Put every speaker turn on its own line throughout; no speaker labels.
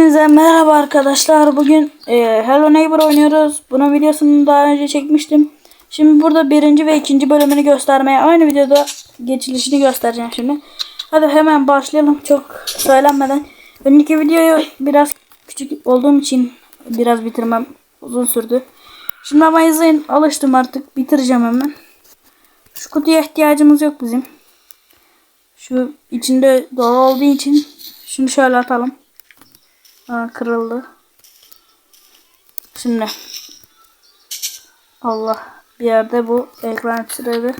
Hepinize merhaba arkadaşlar. Bugün e, Hello Neighbor oynuyoruz. Bunun videosunu daha önce çekmiştim. Şimdi burada birinci ve ikinci bölümünü göstermeye aynı videoda geçilişini göstereceğim şimdi. Hadi hemen başlayalım çok söylenmeden. Önceki videoyu biraz küçük olduğum için biraz bitirmem uzun sürdü. Şimdi ama izleyin alıştım artık bitireceğim hemen. Şu kutuya ihtiyacımız yok bizim. Şu içinde dolu olduğu için şunu şöyle atalım. Aa, kırıldı. Şimdi. Allah. Bir yerde bu ekran sırada.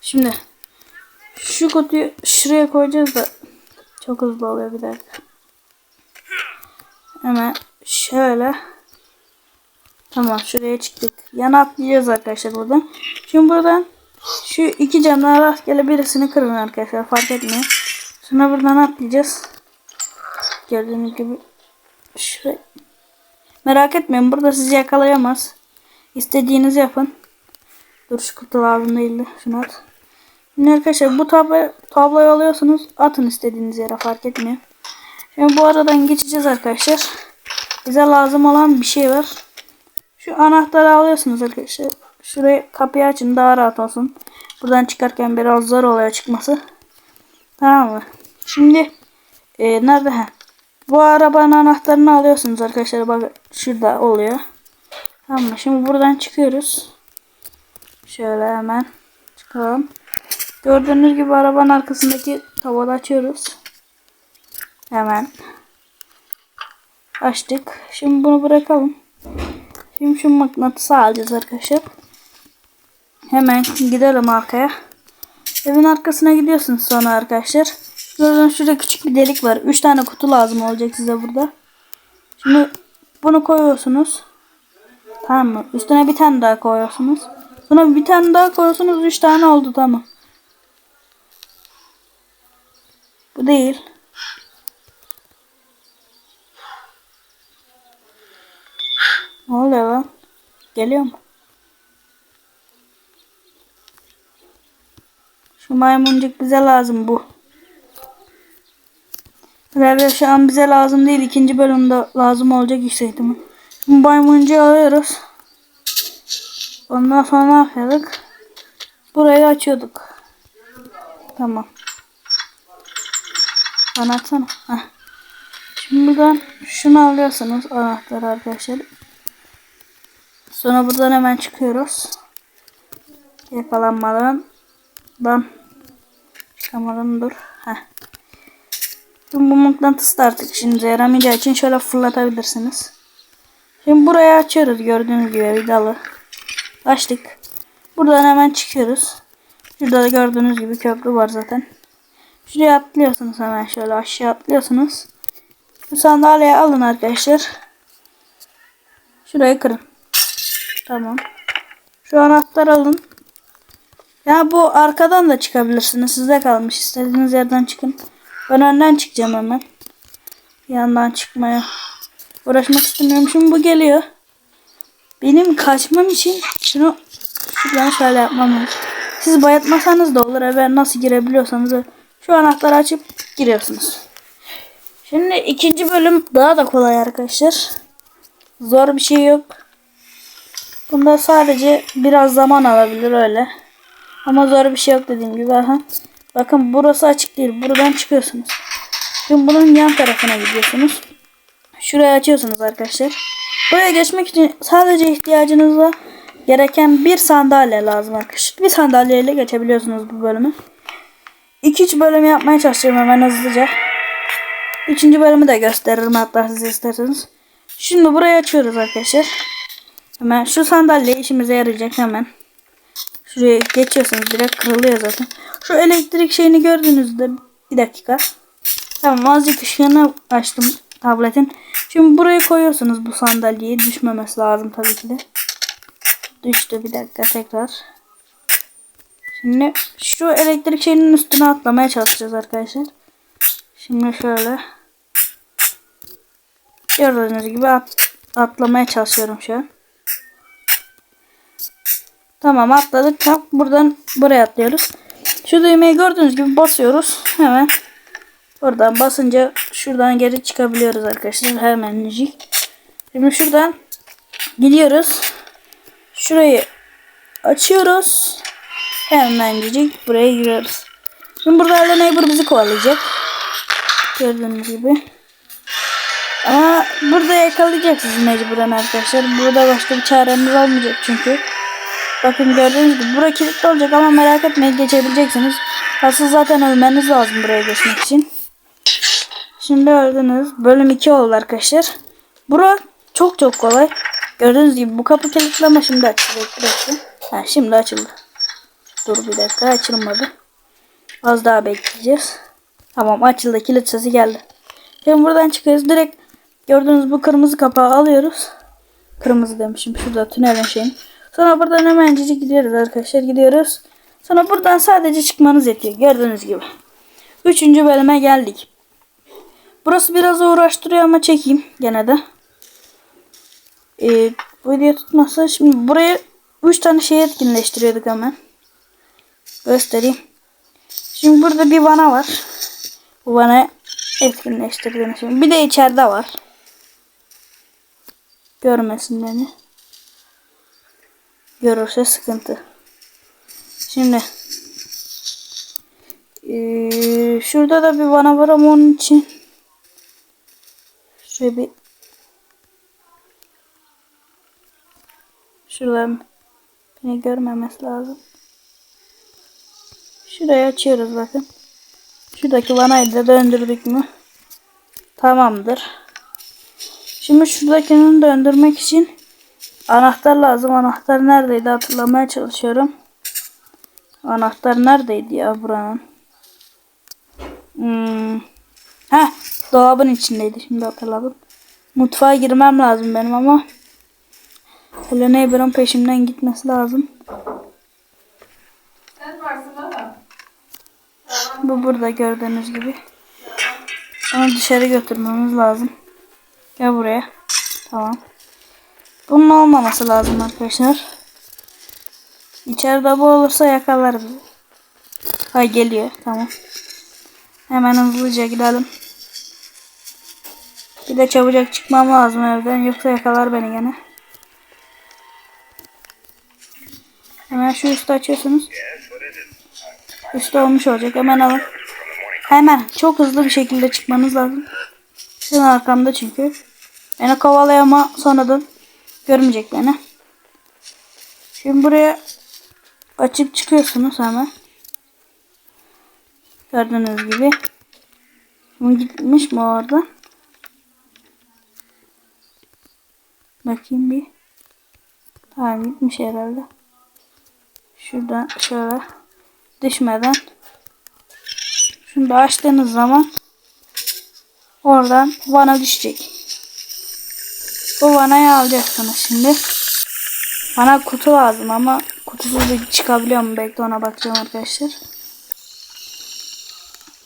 Şimdi. Şu kutuyu şuraya koyacağız da. Çok hızlı oluyor bir dakika. Hemen şöyle. Tamam şuraya çıktık. Yana atlayacağız arkadaşlar buradan. Şimdi buradan şu iki camdan rastgele birisini kırın arkadaşlar fark etmiyor. Sonra buradan atlayacağız. Gördüğünüz gibi Şuraya. Merak etmeyin burada sizi yakalayamaz. İstediğinizi yapın. Dur şu kutu lazım değildi. Şunu at. Şimdi arkadaşlar bu tablo, tabloyu alıyorsunuz. Atın istediğiniz yere fark etmiyor. Şimdi bu aradan geçeceğiz arkadaşlar. Bize lazım olan bir şey var. Şu anahtarı alıyorsunuz arkadaşlar. Şurayı kapıyı açın daha rahat olsun. Buradan çıkarken biraz zor oluyor çıkması. Tamam mı? Şimdi e, nerede? Heh. Bu arabanın anahtarını alıyorsunuz arkadaşlar. Bak şurada oluyor. Tamam? Şimdi buradan çıkıyoruz. Şöyle hemen çıkalım. Gördüğünüz gibi arabanın arkasındaki tavada açıyoruz. Hemen açtık. Şimdi bunu bırakalım. Şimdi şu mıknatısı alacağız arkadaşlar. Hemen gidelim arkaya. Evin arkasına gidiyorsunuz sonra arkadaşlar. Gördüğünüz şurada küçük bir delik var. 3 tane kutu lazım olacak size burada. Şimdi bunu koyuyorsunuz. Tamam mı? Üstüne bir tane daha koyuyorsunuz. Sonra bir tane daha koyuyorsunuz. 3 tane oldu tamam. Bu değil. Ne oluyor lan? Geliyor mu? Şu maymuncuk bize lazım bu. Level şu an bize lazım değil. ikinci bölümde lazım olacak yüksek ihtimal. Şimdi maymuncuyu alıyoruz. Ondan sonra ne yapıyorduk? Burayı açıyorduk. Tamam. Bana atsana. Heh. Şimdi buradan şunu alıyorsunuz anahtarı arkadaşlar. Sonra buradan hemen çıkıyoruz. Yakalanmadan. Dan. Çıkamadan dur. Heh. Şimdi bu mıknatıs da artık işinize yaramayacağı için şöyle fırlatabilirsiniz. Şimdi burayı açıyoruz gördüğünüz gibi vidalı. Açtık. Buradan hemen çıkıyoruz. Şurada da gördüğünüz gibi köprü var zaten. Şuraya atlıyorsunuz hemen şöyle aşağı atlıyorsunuz. Bu sandalyeyi alın arkadaşlar. Şurayı kırın. Tamam. Şu anahtar alın. Ya bu arkadan da çıkabilirsiniz. Sizde kalmış. İstediğiniz yerden çıkın. Ben önden çıkacağım hemen. Yandan çıkmaya uğraşmak istemiyorum. Şimdi bu geliyor. Benim kaçmam için şunu şuradan şöyle yapmam lazım. Siz bayatmasanız da olur. Eve nasıl girebiliyorsanız şu anahtarı açıp giriyorsunuz. Şimdi ikinci bölüm daha da kolay arkadaşlar. Zor bir şey yok. Bunda sadece biraz zaman alabilir öyle. Ama zor bir şey yok dediğim gibi. Aha. Bakın burası açık değil. Buradan çıkıyorsunuz. Şimdi bunun yan tarafına gidiyorsunuz. Şurayı açıyorsunuz arkadaşlar. Buraya geçmek için sadece ihtiyacınıza gereken bir sandalye lazım arkadaşlar. Bir sandalyeyle geçebiliyorsunuz bu bölümü. 2-3 bölüm yapmaya çalışacağım hemen hızlıca. Üçüncü bölümü de gösteririm hatta siz isterseniz. Şimdi burayı açıyoruz arkadaşlar. Hemen şu sandalye işimize yarayacak hemen. Şuraya geçiyorsunuz direkt kırılıyor zaten. Şu elektrik şeyini gördüğünüzde bir dakika. Tamam azıcık ışığını açtım tabletin. Şimdi buraya koyuyorsunuz bu sandalyeyi. Düşmemesi lazım tabii ki de. Düştü bir dakika tekrar. Şimdi şu elektrik şeyinin üstüne atlamaya çalışacağız arkadaşlar. Şimdi şöyle. Gördüğünüz gibi at, atlamaya çalışıyorum şu an. Tamam atladık. Tam buradan buraya atlıyoruz. Şu düğmeyi gördüğünüz gibi basıyoruz. Hemen Oradan basınca şuradan geri çıkabiliyoruz arkadaşlar. Hemencik. Şimdi şuradan gidiyoruz. Şurayı açıyoruz. Hemencik buraya giriyoruz. Şimdi burada Hello Neighbor bizi kovalayacak. Gördüğünüz gibi. Ama burada yakalayacak sizi mecburen arkadaşlar. Burada başka bir çaremiz olmayacak çünkü. Bakın gördüğünüz gibi burası kilitli olacak ama merak etmeyin geçebileceksiniz. Asıl zaten ölmeniz lazım buraya geçmek için. Şimdi öldünüz. Bölüm 2 oldu arkadaşlar. Bura çok çok kolay. Gördüğünüz gibi bu kapı kilitli ama şimdi. Bir dakika. Ha, şimdi açıldı. Dur bir dakika açılmadı. Az daha bekleyeceğiz. Tamam açıldı. Kilit sesi geldi. Şimdi buradan çıkıyoruz. Direkt gördüğünüz bu kırmızı kapağı alıyoruz. Kırmızı demişim. Şurada tünelin şeyin. Sonra buradan hemencecik gidiyoruz arkadaşlar. Gidiyoruz. Sonra buradan sadece çıkmanız yetiyor. Gördüğünüz gibi. Üçüncü bölüme geldik. Burası biraz uğraştırıyor ama çekeyim gene de. Ee, bu video tutmazsa şimdi buraya 3 tane şey etkinleştiriyorduk hemen. Göstereyim. Şimdi burada bir vana var. Bu vana etkinleştirdiğini şimdi. Bir de içeride var. Görmesin beni. Görürse sıkıntı. Şimdi ee, şurada da bir vana var ama onun için şöyle bir şuradan beni görmemesi lazım. Şurayı açıyoruz bakın. Şuradaki vanayı da döndürdük mü? Tamamdır. Şimdi şuradakini döndürmek için anahtar lazım. Anahtar neredeydi hatırlamaya çalışıyorum. Anahtar neredeydi ya buranın? Hmm. Heh, dolabın içindeydi şimdi hatırladım. Mutfağa girmem lazım benim ama Hello Neighbor'ın peşimden gitmesi lazım.
Sen varsın ama.
Bu burada gördüğünüz gibi. Onu dışarı götürmemiz lazım. Gel buraya. Tamam. Bunun olmaması lazım arkadaşlar. İçeride bu olursa yakalar bizi. Ha geliyor. Tamam. Hemen hızlıca gidelim. Bir de çabucak çıkmam lazım evden. Yoksa yakalar beni gene. Hemen şu üstü açıyorsunuz. Üstü olmuş olacak. Hemen alın. Hemen çok hızlı bir şekilde çıkmanız lazım. Sizin arkamda çünkü. Beni kovalıyor ama sonradan görmeyecek beni. Şimdi buraya açıp çıkıyorsunuz hemen. Gördüğünüz gibi. Bu gitmiş mi orada? Bakayım bir. Tamam gitmiş herhalde. Şuradan şöyle düşmeden şunu da açtığınız zaman oradan vana düşecek. Bu vanayı alacaksınız şimdi. Bana kutu lazım ama kutusuz da çıkabiliyor mu? Belki ona bakacağım arkadaşlar.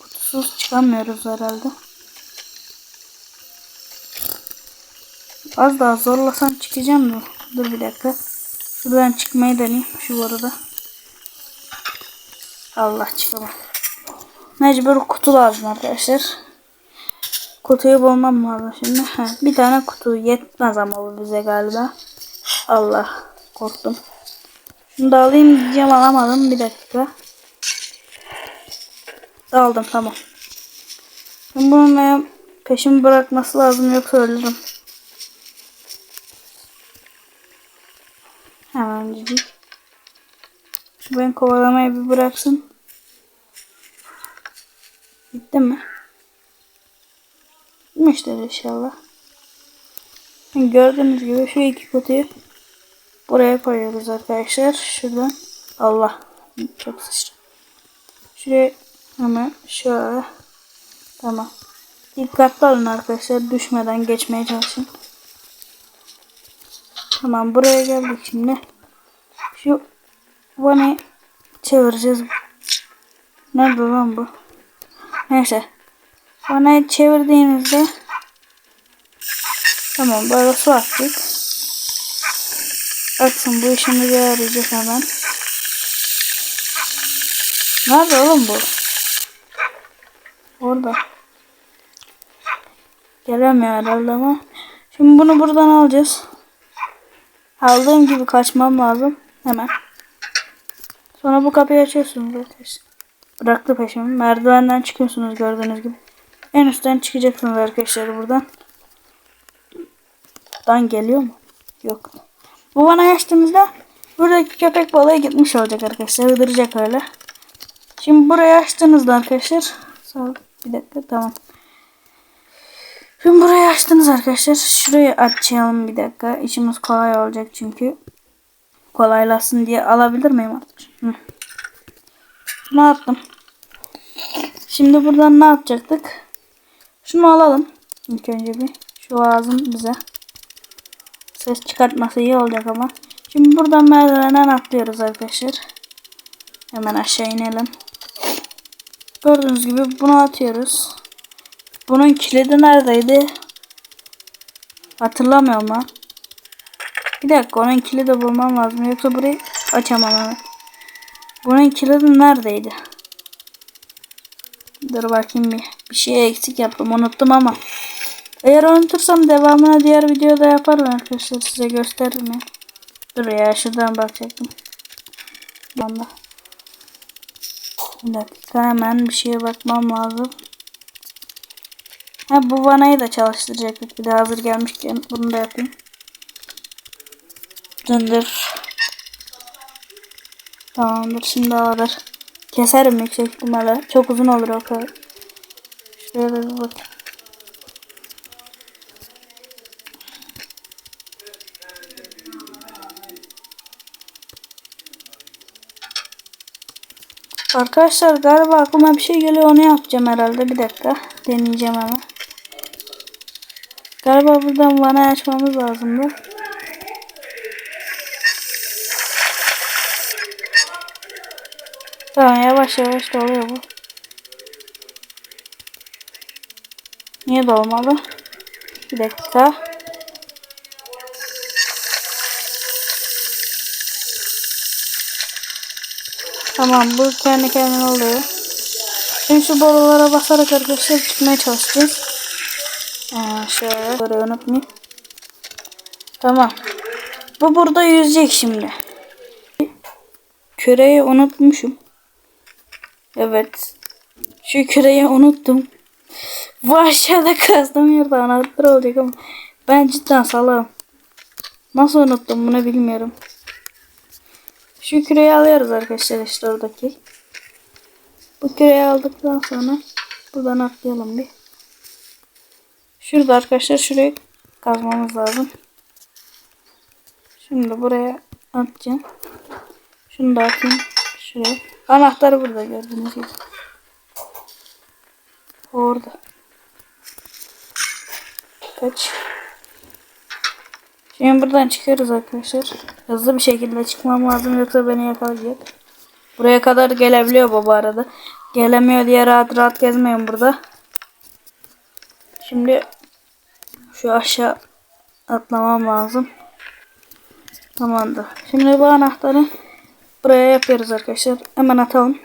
Kutusuz çıkamıyoruz herhalde. Az daha zorlasam çıkacağım da. Dur bir dakika. Şuradan çıkmayı deneyeyim. Şu arada. Allah çıkamam. Mecbur kutu lazım arkadaşlar. Kutuyu bulmam lazım şimdi. Heh, bir tane kutu yetmez ama bu bize galiba. Allah korktum. Şunu da alayım diyeceğim alamadım. Bir dakika. Aldım tamam. Şimdi bunun benim peşimi bırakması lazım yoksa ölürüm. Hemen dedik. Şu ben kovalamayı bir bıraksın. Bitti mi? Bitmiştir inşallah. Gördüğünüz gibi şu iki kutuyu buraya koyuyoruz arkadaşlar. Şuradan. Allah. Çok sıçtı. Şuraya hemen şöyle. Tamam. Dikkatli olun arkadaşlar. Düşmeden geçmeye çalışın. Tamam buraya geldik şimdi. Şu vanayı çevireceğiz. Nerede lan bu? Neyse. Vanayı çevirdiğinizde Tamam böyle su attık. Aksın bu işimize yarayacak hemen. Nerede oğlum bu? Orada. Gelemiyor herhalde ama. Şimdi bunu buradan alacağız. Aldığım gibi kaçmam lazım. Hemen. Sonra bu kapıyı açıyorsunuz arkadaşlar. Bıraktı peşimi. Merdivenden çıkıyorsunuz gördüğünüz gibi. En üstten çıkacaksınız arkadaşlar buradan. Buradan geliyor mu? Yok. Bu bana açtığımızda buradaki köpek balığı gitmiş olacak arkadaşlar. Öldürecek öyle. Şimdi burayı açtığınızda arkadaşlar. Sağ. Bir dakika tamam. Şimdi burayı açtınız arkadaşlar. Şurayı açalım bir dakika. İşimiz kolay olacak çünkü. Kolaylasın diye alabilir miyim artık? Hı. Şunu attım. Şimdi buradan ne yapacaktık? Şunu alalım. İlk önce bir. Şu lazım bize. Ses çıkartması iyi olacak ama. Şimdi buradan merdivenden atlıyoruz arkadaşlar. Hemen aşağı inelim. Gördüğünüz gibi bunu atıyoruz. Bunun kilidi neredeydi? Hatırlamıyorum lan. Bir dakika onun kilidi bulmam lazım. Yoksa burayı açamam hemen. Bunun kilidi neredeydi? Dur bakayım bir. Bir şey eksik yaptım unuttum ama. Eğer unutursam devamını diğer videoda yaparım arkadaşlar. Size gösteririm ya. Dur ya şuradan bakacaktım. Banda. Bir dakika hemen bir şeye bakmam lazım. Ha bu vanayı da çalıştıracaktık. Bir de hazır gelmişken bunu da yapayım. Döndür. Tamamdır şimdi alır. Keserim yüksek ihtimalle. Çok uzun olur o kadar. Da bir bakayım. Arkadaşlar galiba aklıma bir şey geliyor onu yapacağım herhalde. Bir dakika deneyeceğim hemen. Galiba buradan vana açmamız lazımdı. Tamam yavaş yavaş doluyor bu. Niye dolmalı? Bir dakika. Tamam bu kendi kendine oluyor. Şimdi şu borulara basarak arkadaşlar çıkmaya çalışacağız. Aa, şöyle burayı unutmayayım. Tamam. Bu burada yüzecek şimdi. Küreyi unutmuşum. Evet. Şu küreyi unuttum. Bu aşağıda kazdım yerde anahtar olacak ama ben cidden salağım. Nasıl unuttum bunu bilmiyorum. Şu küreyi alıyoruz arkadaşlar işte oradaki. Bu küreyi aldıktan sonra buradan atlayalım bir. Şurada arkadaşlar şurayı kazmamız lazım. Şimdi buraya atacağım. Şunu da atayım şuraya. Anahtarı burada gördüğünüz gibi. Orada. Kaç. Şimdi buradan çıkıyoruz arkadaşlar. Hızlı bir şekilde çıkmam lazım yoksa beni yakalayacak. Buraya kadar gelebiliyor bu arada. Gelemiyor diye rahat rahat gezmeyin burada. Şimdi şu aşağı atlamam lazım. Tamamdır. Şimdi bu anahtarı buraya yapıyoruz arkadaşlar. Hemen atalım.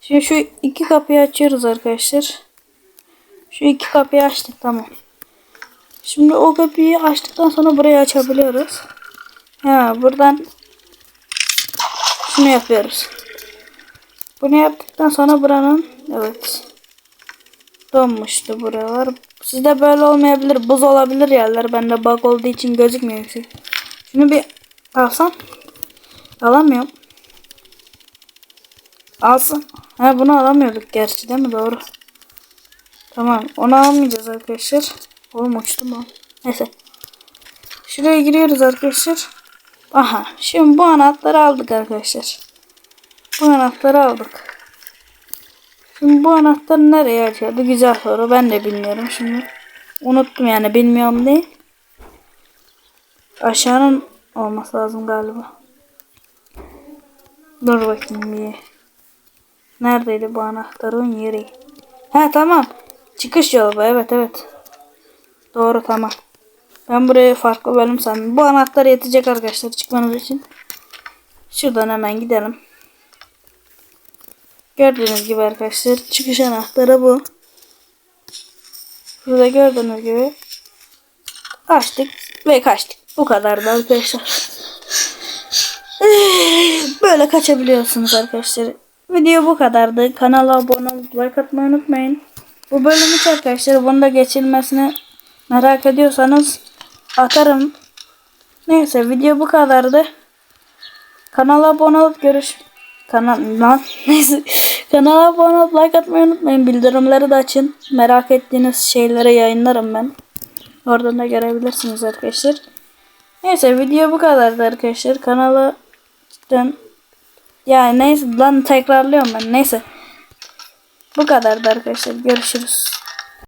Şimdi şu iki kapıyı açıyoruz arkadaşlar. Şu iki kapıyı açtık tamam. Şimdi o kapıyı açtıktan sonra burayı açabiliyoruz. Ha buradan şunu yapıyoruz. Bunu yaptıktan sonra buranın evet donmuştu buralar. Sizde böyle olmayabilir. Buz olabilir yerler. Bende bug olduğu için gözükmüyor. Şunu bir alsam. Alamıyorum. Alsın. Ha bunu alamıyorduk gerçi değil mi? Doğru. Tamam. Onu almayacağız arkadaşlar. Oğlum uçtu mu? Neyse. Şuraya giriyoruz arkadaşlar. Aha. Şimdi bu anahtarı aldık arkadaşlar. Bu anahtarı aldık. Şimdi bu anahtar nereye açıyordu? Güzel soru. Ben de bilmiyorum şimdi. Unuttum yani. Bilmiyorum değil. Aşağının olması lazım galiba. Dur bakayım bir. Neredeydi bu anahtarın yeri? Ha tamam. Çıkış yolu bu. Evet evet. Doğru tamam. Ben buraya farklı bölüm sandım. Bu anahtar yetecek arkadaşlar çıkmanız için. Şuradan hemen gidelim. Gördüğünüz gibi arkadaşlar çıkış anahtarı bu. Burada gördüğünüz gibi açtık ve kaçtık. Bu kadardı arkadaşlar. Böyle kaçabiliyorsunuz arkadaşlar. Video bu kadardı. Kanala abone olup like atmayı unutmayın. Bu bölüm hiç arkadaşlar bunu da geçilmesini merak ediyorsanız atarım. Neyse video bu kadardı. Kanala abone olup görüş kanal neyse kanala abone olup like atmayı unutmayın. Bildirimleri de açın. Merak ettiğiniz şeyleri yayınlarım ben. Oradan da görebilirsiniz arkadaşlar. Neyse video bu kadardı arkadaşlar. Kanala cidden yani neyse lan tekrarlıyorum ben. Neyse. Bu kadardı arkadaşlar. Görüşürüz.